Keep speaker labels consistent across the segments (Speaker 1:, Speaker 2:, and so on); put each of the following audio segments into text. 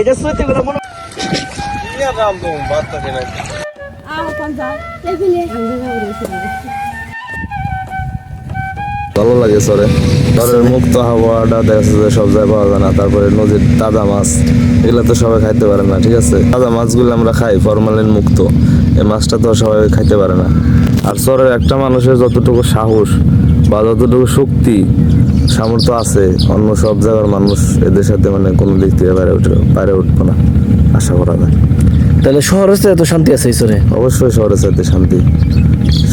Speaker 1: এটা সত্যি করে মনে
Speaker 2: ভালো লাগে সরে। শহরের মুক্ত হাওয়াটা দেখা যাচ্ছে যে সব জায়গায় পাওয়া যায় না। তারপরে নদীর তাজা মাছ, এগুলো তো সবাই খাইতে পারে না, ঠিক আছে? তাজা মাছগুলো আমরা খাই, ফরমালিন মুক্ত। এই মাছটা তো সবাই খাইতে পারে না। আর শহরের একটা মানুষের যতটুকু সাহস বা যতটুকু শক্তি সামর্থ্য আছে অন্য সব জায়গার মানুষ এদের সাথে মানে কোনো দিক থেকে বাইরে উঠে বাইরে উঠবো না আশা করা যায়।
Speaker 1: তাহলে শহরের তো এত শান্তি আছে ঈশ্বরে?
Speaker 2: অবশ্যই শহরের সাথে শান্তি।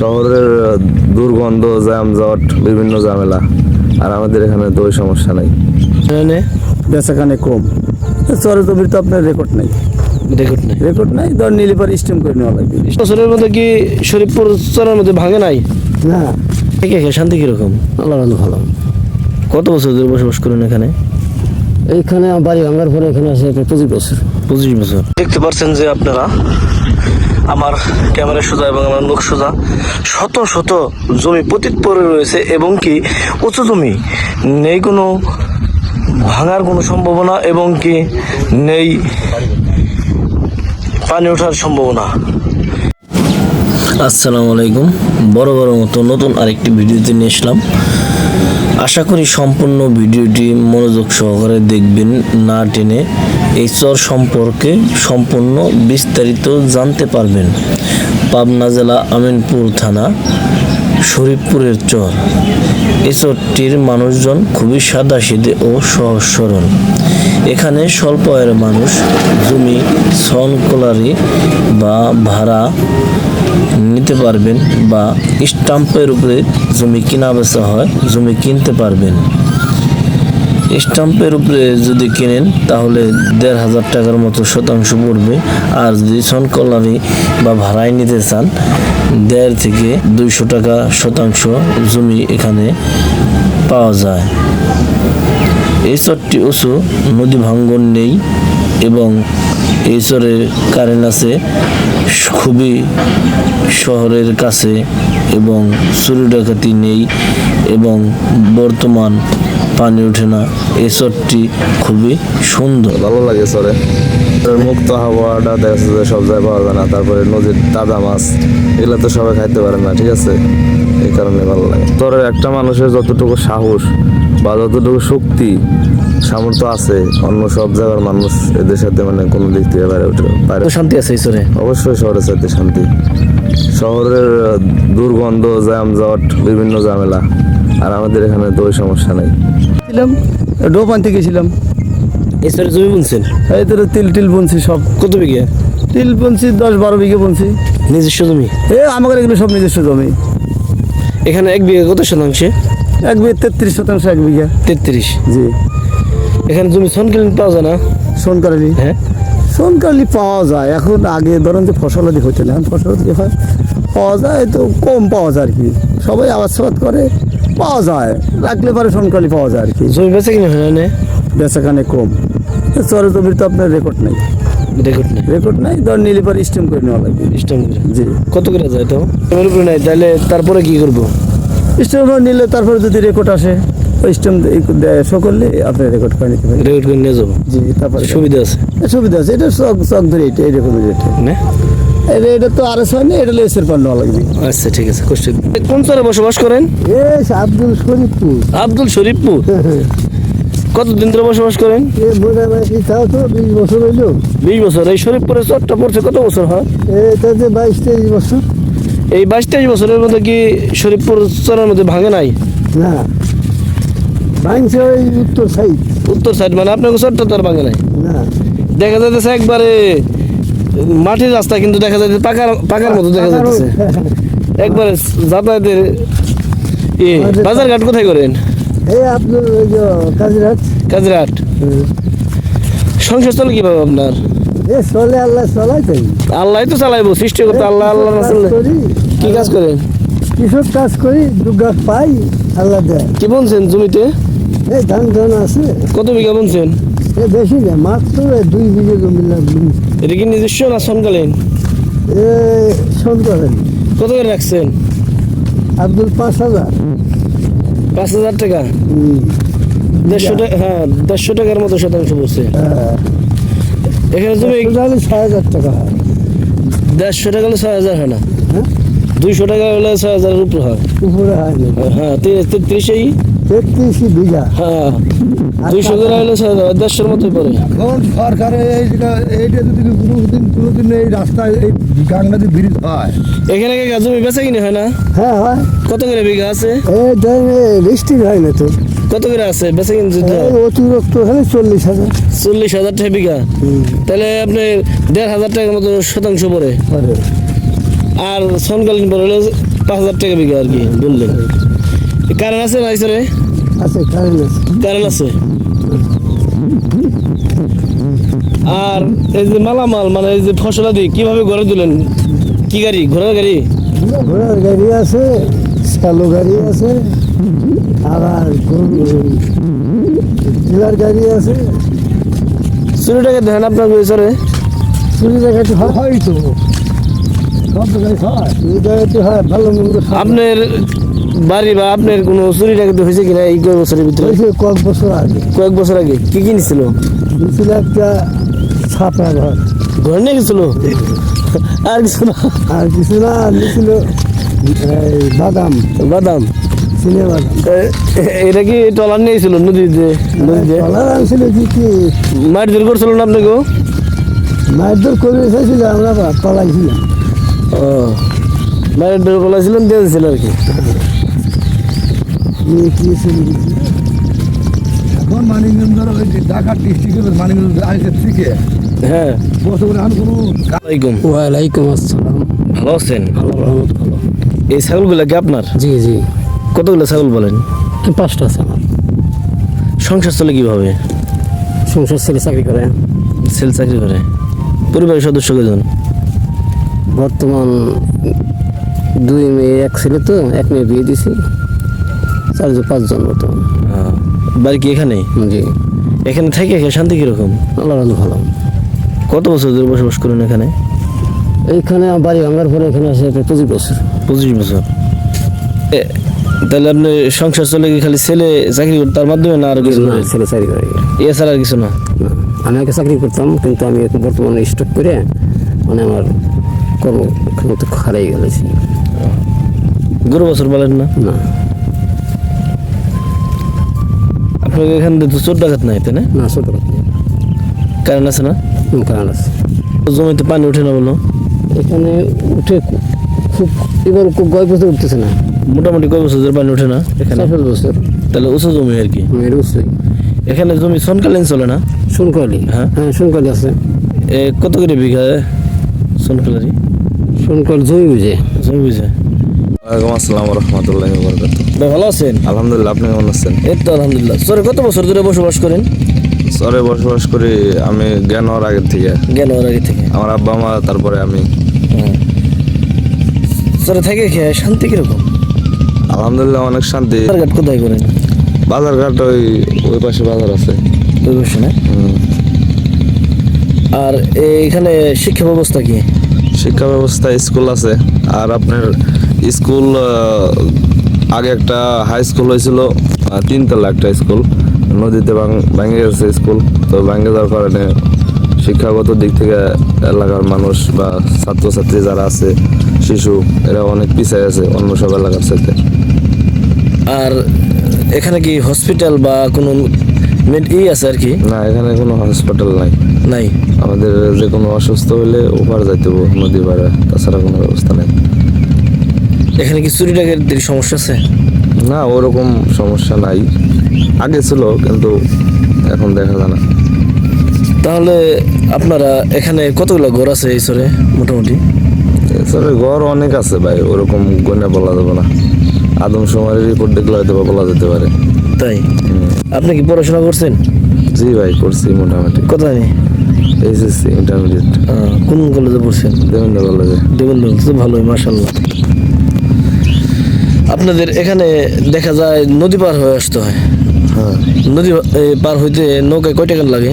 Speaker 2: শহরের দুর্গন্ধ জ্যামজট বিভিন্ন ঝামেলা আর আমাদের এখানে তো ওই সমস্যা নাই।
Speaker 1: এখানে
Speaker 3: বেচাখানে কম। চরে জমির তো আপনার রেকর্ড নাই।
Speaker 1: রেকর্ড নেই?
Speaker 3: রেকর্ড নাই ধর নিলে পরে স্টেম করে নেওয়া লাগবে।
Speaker 1: বছরের মধ্যে কি শরীরপুর চরের মধ্যে ভাঙে নাই?
Speaker 3: না।
Speaker 1: কে কে শান্তি কীরকম?
Speaker 3: আল্লাহ ভালো।
Speaker 1: কত বছর ধরে বসবাস করেন এখানে?
Speaker 3: এইখানে বাড়ি ভাঙার পরে এখানে আসে পঁচিশ বছর।
Speaker 1: পঁচিশ বছর। দেখতে পাচ্ছেন যে আপনারা আমার ক্যামেরা সোজা এবং আমার মুখ সোজা শত শত জমি পতিত পড়ে রয়েছে এবং কি উঁচু জমি। নেই কোনো ভাঙার কোনো সম্ভাবনা এবং কি নেই পানি ওঠার সম্ভাবনা। আসসালামু আলাইকুম। বড় বড় মতো নতুন আরেকটি ভিডিওতে নিয়ে আসলাম আশা করি সম্পূর্ণ ভিডিওটি মনোযোগ সহকারে দেখবেন না টেনে এই চর সম্পর্কে সম্পূর্ণ বিস্তারিত জানতে পারবেন। পাবনা জেলা আমিনপুর থানা, শরীফপুরের চর। এই চরটির মানুষজন খুবই সাদা সিধে ও সহজ সরল এখানে স্বল্প আয়ের মানুষ, জমি সনকোলারি বা ভাড়া নিতে পারবেন বা স্টাম্পের উপরে জমি কিনা বেচা হয়, জমি কিনতে পারবেন। স্টাম্পের উপরে যদি কিনেন, তাহলে দেড় হাজার টাকার মতো শতাংশ পড়বে। আর যদি সনকলারি বা ভাড়ায় নিতে চান, দেড় থেকে দুইশো টাকা শতাংশ জমি এখানে পাওয়া যায়। এই চরটি উঁচু, নদী ভাঙ্গন নেই এবং এই চরের কারেন্ট আছে খুবই শহরের কাছে এবং চুরি ডাকাতি নেই এবং বর্তমান পানি ওঠে না। এই চরটি খুবই সুন্দর।
Speaker 2: ভালো লাগে শহরের মুক্ত হাওয়াটা দেখা যাচ্ছে সব জায়গায় পাওয়া যায় না। তারপরে নদীর তাজা মাছ, এগুলো তো সবাই খাইতে পারে না, ঠিক আছে? এই কারণে ভালো লাগে। শহরের একটা মানুষের যতটুকু সাহস বা যতটুকু শক্তি সামর্থ্য আছে অন্য সব জায়গার মানুষ এদের সাথে মানে কোনো দিক থেকে বাইরে উঠে বাইরে
Speaker 1: শান্তি আছে ঈশ্বরে
Speaker 2: অবশ্যই শহরের সাথে শান্তি। শহরের দুর্গন্ধ জ্যামজট বিভিন্ন ঝামেলা। আর আমাদের এখানে তো ওই সমস্যা নাই।
Speaker 3: ছিলাম ডোপ আনতে গেছিলাম।
Speaker 1: ঈশ্বরের জমি বুনছেন?
Speaker 3: এই তো তিল টিল বুনছি সব।
Speaker 1: কত বিঘে?
Speaker 3: তিল বুনছি দশ বারো বিঘে বুনছি।
Speaker 1: নিজস্ব জমি?
Speaker 3: এ আমাদের এগুলো সব নিজস্ব জমি।
Speaker 1: এখানে এক বিঘা কত শতাংশে?
Speaker 3: এক বিঘে তেত্রিশ শতাংশ এক বিঘা।
Speaker 1: তেত্রিশ?
Speaker 3: জি।
Speaker 1: এখানে জমি সনকিলিন পাওয়া যায় না?
Speaker 3: সোনকালি?
Speaker 1: হ্যাঁ।
Speaker 3: সোনকালি পাওয়া যায়। এখন আগে ধরেন যে ফসল আদি হতো না এখন ফসল আদি হয় পাওয়া যায় তো কম পাওয়া যায় আর কি। সবাই আবাদ সাবাদ করে পাওয়া যায়। রাখলে পরে সোনকালি পাওয়া যায় আর কি।
Speaker 1: জমি বেচা কিনে হয় না
Speaker 3: বেচাখানে কম। চরে জমির তো আপনার রেকর্ড নাই।
Speaker 1: রেকর্ড নেই?
Speaker 3: রেকর্ড নাই ধর নিলে পরে স্টেম করে নেওয়া লাগবে।
Speaker 1: স্টাম্প করে।
Speaker 3: জি।
Speaker 1: কত করে যায় তো নাই তাহলে তারপরে কি করব?
Speaker 3: স্টেম নিলে তারপরে যদি রেকর্ড আসে ওই স্টেম শো করলে আপনি রেকর্ড করে নিতে পারেন
Speaker 1: রেকর্ড করে নিয়ে যাব?
Speaker 3: জি তারপরে
Speaker 1: সুবিধা আছে?
Speaker 3: সুবিধা আছে এটা চক চক ধরে এটা এরকম রেট
Speaker 1: না?
Speaker 3: এটা এটা তো আর এস হয় না এটা লেসের পার লাগবে।
Speaker 1: আচ্ছা ঠিক আছে কষ্ট কোন চরে বসবাস করেন?
Speaker 3: এ আব্দুল শরীফপুর।
Speaker 1: আব্দুল শরীফপুর? কতদিন ধরে বসবাস করেন?
Speaker 3: তাও তো বিশ বছর হইল।
Speaker 1: বিশ বছর। এই শরীফপুরে চরটা পড়ছে কত বছর হয়?
Speaker 3: এ তাতে বাইশ তেইশ বছর।
Speaker 1: এই বাইশ তেইশ বছরের মধ্যে কি শরীফপুর চরের মধ্যে ভাঙে নাই?
Speaker 3: না। ভাঙছে ওই উত্তর সাইড
Speaker 1: উত্তর সাইড মানে আপনার চরটা ভাঙে নাই?
Speaker 3: না।
Speaker 1: দেখা যাইতেছে একবারে মাটির রাস্তা কিন্তু দেখা যাচ্ছে পাকার পাকার মতো দেখা যাচ্ছে একবারে যাতায়াতের এ বাজার ঘাট কোথায় করেন?
Speaker 3: এই যে কাজিরাট
Speaker 1: কাজরাট সংসার চলে কীভাবে আপনার?
Speaker 3: চলে আল্লাহ চলাই তাই
Speaker 1: আল্লাহ তো চালাইবো সৃষ্টি করতে আল্লাহ আল্লাহ
Speaker 3: করি
Speaker 1: কি কাজ করেন
Speaker 3: কৃষক কাজ করি দুর্গা পাই আল্লাহ দেয়।
Speaker 1: কি বলছেন জমিতে?
Speaker 3: এই ধান ধান আছে।
Speaker 1: কত বিঘা বলছেন
Speaker 3: এ বেশি না মাত্র দুই বিঘে জমি লাগবে।
Speaker 1: এটা কি নিজস্ব না সমকালীন
Speaker 3: এ শোন করেন
Speaker 1: কত করে রাখছেন?
Speaker 3: আব্দুল পাঁচ হাজার।
Speaker 1: পাঁচ হাজার টাকা?
Speaker 3: হুম।
Speaker 1: দেড়শো টাকা হ্যাঁ দেড়শো টাকার মতো শতাংশ পড়ছে।
Speaker 3: হ্যাঁ।
Speaker 1: এখানে তুমি
Speaker 3: তাহলে ছয় হাজার টাকা হয়।
Speaker 1: দেড়শো টাকা হলে ছয় হাজার হয় না?
Speaker 3: হ্যাঁ?
Speaker 1: দুইশো টাকা হলে ছয় হাজারের উপরে হয়।
Speaker 3: উপরে হয়
Speaker 1: হ্যাঁ তেত্রিশেই?
Speaker 3: তেত্রিশ বিঘা।
Speaker 1: হ্যাঁ দুইশো করে হলে দেড়শোর মতোই পড়ে।
Speaker 4: এখন সরকারের এই যেটা এইটা যদি কোনোদিন কোনোদিন এই রাস্তায় এই গাংনাদি ব্রিজ হয়।
Speaker 1: এখানে কি জমি বেচা কিনে হয় না?
Speaker 3: হ্যাঁ হয়।
Speaker 1: কত করে বিঘা আছে?
Speaker 3: এই বৃষ্টি হয় না তো।
Speaker 1: কত করে আছে? বেচা কিনে যদি
Speaker 3: অতিরিক্ত হলে চল্লিশ হাজার।
Speaker 1: চল্লিশ হাজার টাকা বিঘা। তাহলে আপনি দেড় হাজার টাকার মতো শতাংশ
Speaker 3: পরে।
Speaker 1: আর সনকালীন পরে হলে পাঁচ হাজার টাকা বিঘা আর কি বললেন। কারণ আছে না স্যারে
Speaker 3: আছে কারেন্ট আছে।
Speaker 1: আছে? আর এই যে মালামাল মানে এই যে ফসলাদি কীভাবে গড়ে তুলেন? কি গাড়ি? ঘোড়ার গাড়ি?
Speaker 3: ঘোড়ার গাড়ি আছে স্যালো গাড়ি আছে আবার ডিলার গাড়ি আছে।
Speaker 1: চুরি টাকা দেন আপনার স্যারে
Speaker 3: চুরি জায়গাতে হয়?
Speaker 4: হয়
Speaker 3: হয়। সব
Speaker 1: আপনার বাড়ি বা আপনার কোনো চুরি টাকা হয়েছে কিনা এই কয়েক বছরের ভিতরে?
Speaker 3: কয়েক বছর আগে।
Speaker 1: কয়েক বছর আগে। কি কিনেছিল?
Speaker 3: দিয়েছিল একটা ছাপা ঘর।
Speaker 1: ঘর নিয়ে গেছিল? আর কিছু না।
Speaker 3: আর কিছু না নিয়েছিল এই বাদাম।
Speaker 1: বাদাম?
Speaker 3: চিনে বাদাম।
Speaker 1: এটা কি টলার নিয়েছিল নদীতে নদীতে
Speaker 3: কলার আনছিল কি কি?
Speaker 1: মাছ ধরে করছিল না আপনাকে
Speaker 3: মায়ের দর করে এসেছিল আমরা পালাইছিলাম।
Speaker 1: ও মায়ের ধরে কলাইছিলেন দিয়েছিল আর কি?
Speaker 3: কি ছিল?
Speaker 4: এখন মানিকগঞ্জ ধরো ঢাকা ডিস্ট্রিক্টের মানিকগঞ্জ থেকে।
Speaker 1: হ্যাঁ।
Speaker 3: ওয়ালাইকুম আসসালাম।
Speaker 1: ভালো আছেন?
Speaker 3: ভালো ভালো।
Speaker 1: এই ছাগলগুলো কি আপনার?
Speaker 3: জি জি।
Speaker 1: কতগুলো ছাগল বলেন?
Speaker 3: পাঁচটা আছে আমার।
Speaker 1: সংসার চলে কীভাবে?
Speaker 3: সংসার ছেলে চাকরি করে।
Speaker 1: সেল চাকরি করে। পরিবারের সদস্য কজন
Speaker 3: বর্তমান দুই মেয়ে এক ছেলে তো এক মেয়ে বিয়ে দিছি চারজন পাঁচজন বর্তমান।
Speaker 1: আহ, বাড়ি কি এখানে?
Speaker 3: জি।
Speaker 1: এখানে থেকে শান্তি কীরকম?
Speaker 3: আল্লাহ ভালো।
Speaker 1: কত বছর ধরে বসবাস করেন এখানে?
Speaker 3: এইখানে আমার বাড়ি ভাঙার পরে এখানে আসে পঁচিশ বছর।
Speaker 1: পঁচিশ বছর। এ, তাহলে আপনি সংসার চলে গিয়ে খালি ছেলে চাকরি করে তার মাধ্যমে না আর কিছু
Speaker 3: না? ছেলে চাকরি করে।
Speaker 1: এছাড়া আর কিছু না?
Speaker 3: আমি আগে চাকরি করতাম কিন্তু আমি এখন বর্তমানে স্টক করে মানে আমার কর্মক্ষমতা হারাই গেলেছি।
Speaker 1: গরু বছর বলেন না?
Speaker 3: না।
Speaker 1: আপনাকে এখান থেকে তো চোর ডাকাত নাই তাই না?
Speaker 3: না কথা নেই।
Speaker 1: কারণ আছে না?
Speaker 3: কারণ আছে।
Speaker 1: জমিতে পানি ওঠে না বলো?
Speaker 3: এখানে উঠে খুব এবার খুব গয় বছর উঠতেছে না?
Speaker 1: মোটামুটি কয় বছর পানি ওঠে না এখানে?
Speaker 3: বছর।
Speaker 1: তাহলে উঁচু জমি আর কি?
Speaker 3: মেয়ের উৎসই
Speaker 1: এখানে জমি সনকালীন চলে না?
Speaker 3: সোনকালি।
Speaker 1: হ্যাঁ।
Speaker 3: হ্যাঁ সোনকালি আছে।
Speaker 1: এ কত করে বিঘা সনকালারি
Speaker 3: সোনকাল জমি বুঝে।
Speaker 1: জমি বুঝে।
Speaker 2: ওয়ালাইকুম আসসালাম রহমতুল্লাহ বরকাত
Speaker 1: ভাই ভালো আছেন?
Speaker 2: আলহামদুলিল্লাহ আপনি কেমন আছেন?
Speaker 1: এই তো আলহামদুলিল্লাহ। স্যার কত বছর ধরে বসবাস করেন?
Speaker 2: বসবাস করি আমি জ্ঞান হওয়ার আগের থেকে।
Speaker 1: গেল ওর আগে থেকে।
Speaker 2: আমার আব্বা মা তারপরে আমি।
Speaker 1: স্যার থেকে খেয়ে শান্তি কীরকম?
Speaker 2: আলহামদুলিল্লাহ অনেক শান্তি।
Speaker 1: বাজারঘাট কোথায় করেন
Speaker 2: বাজারঘাট ওই ওই পাশে বাজার আছে।
Speaker 1: ওই বসে না? আর এখানে শিক্ষা ব্যবস্থা কি?
Speaker 2: শিক্ষা ব্যবস্থা স্কুল আছে। আর আপনার স্কুল আগে একটা হাই স্কুল হয়েছিল তিনতলা একটা স্কুল। নদীতে ভেঙে গেছে স্কুল। তো ভেঙে যাওয়ার কারণে শিক্ষাগত দিক থেকে এলাকার মানুষ বা ছাত্রছাত্রী যারা আছে শিশু এরা অনেক পিছিয়ে আছে অন্য সব এলাকার সাথে।
Speaker 1: আর এখানে কি হসপিটাল বা কোনো ই আছে আর কি?
Speaker 2: না এখানে কোনো হসপিটাল নাই।
Speaker 1: নাই?
Speaker 2: আমাদের যে কোনো অসুস্থ হলে ওপার যাইতে হবে নদী পাড়ে। তাছাড়া কোনো ব্যবস্থা নেই।
Speaker 1: এখানে কি চুরি ডাকাতির সমস্যা আছে?
Speaker 2: না ওরকম সমস্যা নাই। আগে ছিল কিন্তু এখন দেখা যায় না।
Speaker 1: তাহলে আপনারা এখানে কতগুলো ঘর আছে এই সরে মোটামুটি?
Speaker 2: এছাড়া ঘর অনেক আছে ভাই ওরকম গনে বলা যাবে না। আদম সময়ের রিপোর্ট দেখলে হয়তো বলা যেতে পারে।
Speaker 1: তাই? আপনি কি পড়াশোনা করছেন?
Speaker 2: জি ভাই করছি মোটামুটি।
Speaker 1: কোথায়?
Speaker 2: এইচএসসি ইন্টারমিডিয়েট
Speaker 1: কোন কলেজে পড়ছেন?
Speaker 2: দেবেন্দ্র কলেজে
Speaker 1: দেবেন্দ্র তো ভালোই মাসাল্লাহ আপনাদের এখানে দেখা যায় নদী পার হয়ে আসতে হয়।
Speaker 2: হ্যাঁ।
Speaker 1: নদী পার হইতে নৌকায় কয় টাকা লাগে?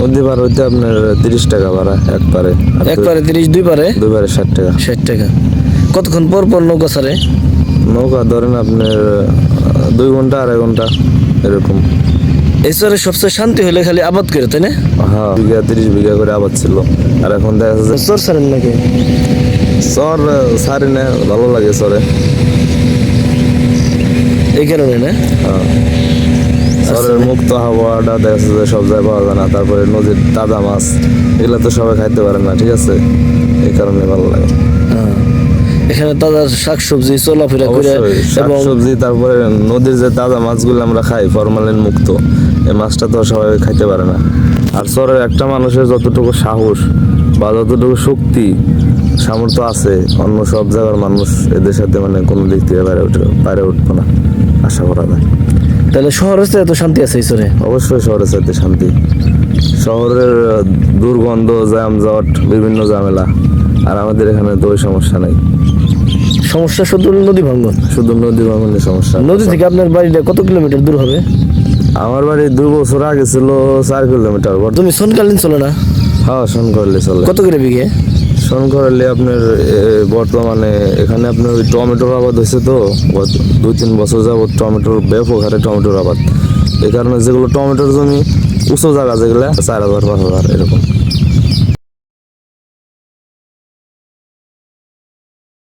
Speaker 2: নদী পার হইতে আপনার তিরিশ টাকা ভাড়া এক পারে।
Speaker 1: এক পারে তিরিশ দুই পারে?
Speaker 2: দুই পারে ষাট টাকা।
Speaker 1: ষাট টাকা। কতক্ষণ পর পর নৌকা ছাড়ে?
Speaker 2: নৌকা ধরেন আপনার দুই ঘণ্টা আড়াই ঘণ্টা এরকম।
Speaker 1: চরে সবচেয়ে শান্তি হলে খালি আবাদ করে তাই না?
Speaker 2: হ্যাঁ বিঘা তিরিশ বিঘা করে আবাদ ছিল। আর এখন দেখা যাচ্ছে
Speaker 1: চর ছাড়েন নাকি?
Speaker 2: চর সারি না ভালো লাগে চরে।
Speaker 1: এই কারণে না?
Speaker 2: হ্যাঁ। চরের মুক্ত হাওয়াটা দেখা যাচ্ছে যে সব জায়গায় পাওয়া যায় না। তারপরে নদীর তাজা মাছ এগুলো তো সবাই খাইতে পারে না ঠিক আছে? এই কারণে ভালো লাগে।
Speaker 1: হ্যাঁ। এখানে তাজা শাকসবজি চলাফেরা করে
Speaker 2: শাকসবজি তারপরে নদীর যে তাজা মাছগুলো আমরা খাই ফরমালিন মুক্ত এই মাছটা তো সবাই খাইতে পারে না। আর চরের একটা মানুষের যতটুকু সাহস বা যতটুকু শক্তি সামর্থ্য আছে অন্য সব জায়গার মানুষ এদের সাথে মানে কোনো দিক থেকে বাইরে উঠে বাইরে উঠবো না আশা করা যায়।
Speaker 1: তাহলে শহরে তো এত শান্তি আছে চরে
Speaker 2: অবশ্যই শহরের সাথে শান্তি। শহরের দুর্গন্ধ জ্যামজট বিভিন্ন ঝামেলা। আর আমাদের এখানে তো ওই সমস্যা নাই।
Speaker 1: সমস্যা শুধু নদী ভাঙ্গন?
Speaker 2: শুধু নদী ভাঙনের সমস্যা।
Speaker 1: নদী থেকে আপনার বাড়িটা কত কিলোমিটার দূর হবে?
Speaker 2: আমার বাড়ি দুই বছর আগে ছিল চার কিলোমিটার
Speaker 1: তুমি সনকালীন চলে না?
Speaker 2: হ্যাঁ শোন করলে চলে।
Speaker 1: কত করে বিঘে?
Speaker 2: শোন করলে আপনার বর্তমানে এখানে আপনার ওই টমেটোর আবাদ হয়েছে তো দুই তিন বছর যাবৎ টমেটোর ব্যাপক হারে টমেটোর আবাদ। এই কারণে যেগুলো টমেটোর জমি উঁচু জায়গা, যেগুলো চার হাজার, পাঁচ হাজার, এরকম।